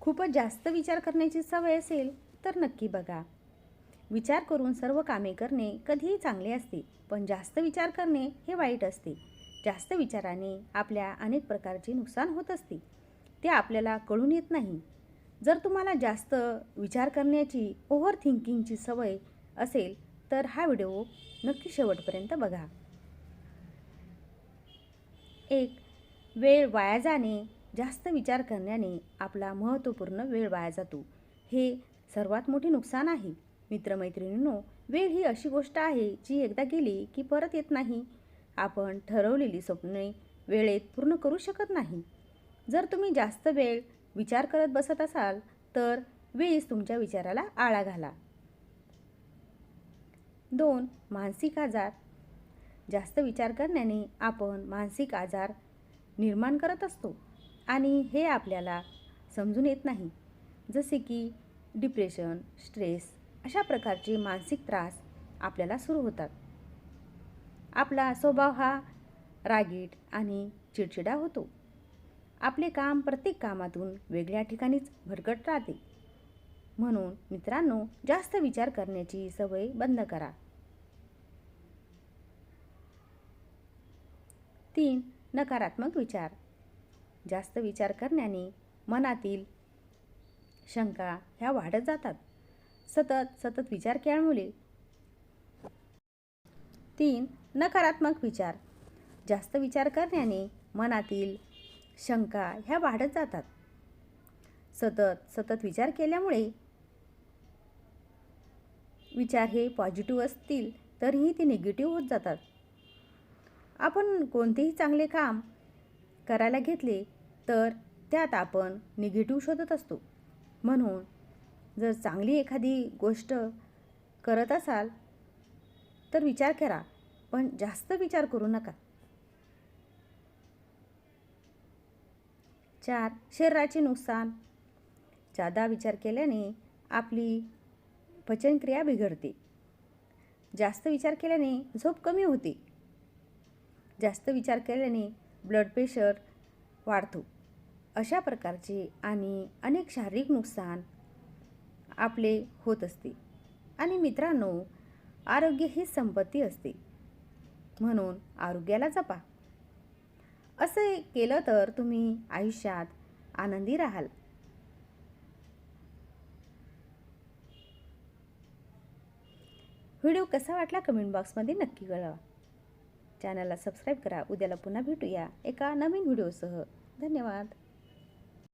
खूपच जास्त विचार करण्याची सवय असेल तर नक्की बघा. विचार करून सर्व कामे करणे कधीही चांगले असते पण जास्त विचार करणे हे वाईट असते. जास्त विचाराने आपल्या अनेक प्रकारचे नुकसान होत असते. ते आपल्याला कळून येत नाही. जर तुम्हाला जास्त विचार करण्याची ओव्हर थिंकिंगची सवय असेल तर हा व्हिडिओ नक्की शेवटपर्यंत बघा. एक वेळ वाया जाणे जास्त विचार करण्याने आपला महत्त्वपूर्ण वेळ वाया जातो. हे सर्वात मोठे नुकसान आहे. मित्रमैत्रिणींनो वेळ ही अशी गोष्ट आहे जी एकदा गेली की परत येत नाही. आपण ठरवलेली स्वप्ने वेळेत पूर्ण करू शकत नाही. जर तुम्ही जास्त वेळ विचार करत बसत असाल तर वेळीच तुमच्या विचाराला आळा घाला. दोन मानसिक आजार. जास्त विचार करण्याने आपण मानसिक आजार निर्माण करत असतो. आणि हे आपल्याला समजून येत नाही. जसे की डिप्रेशन स्ट्रेस अशा प्रकारचे मानसिक त्रास आपल्याला सुरू होतात. आपला स्वभाव हा रागीट आणि चिडचिडा होतो. आपले काम प्रत्येक कामातून वेगळ्या ठिकाणीच भरकट राहते. म्हणून मित्रांनो जास्त विचार करण्याची सवय बंद करा. तीन नकारात्मक विचार. जास्त विचार करण्याने मनातील शंका ह्या वाढत जातात. सतत सतत विचार केल्यामुळे तीन नकारात्मक विचार. जास्त विचार करण्याने मनातील शंका ह्या वाढत जातात. सतत सतत विचार केल्यामुळे विचार हे पॉझिटिव्ह असतील तरीही ते निगेटिव्ह होत जातात. आपण कोणतेही चांगले काम करायला घेतले तर त्यात आपण निगेटिव्ह शोधत असतो. म्हणून जर चांगली एखादी गोष्ट करत असाल तर विचार करा पण जास्त विचार करू नका. चार शरीराचे नुकसान. जादा विचार केल्याने आपली पचनक्रिया बिघडते. जास्त विचार केल्याने झोप कमी होते. जास्त विचार केल्याने ब्लड प्रेशर वाढतो. अशा प्रकारचे आणि अनेक शारीरिक नुकसान आपले होत असते. आणि मित्रांनो आरोग्य ही संपत्ती असते. म्हणून आरोग्याला जपा. असे केलं तर तुम्ही आयुष्यात आनंदी राहाल. व्हिडिओ कसा वाटला कमेंट बॉक्समध्ये नक्की कळवा. चॅनलला सबस्क्राईब करा. उद्याला पुन्हा भेटूया एका नवीन व्हिडिओसह. धन्यवाद.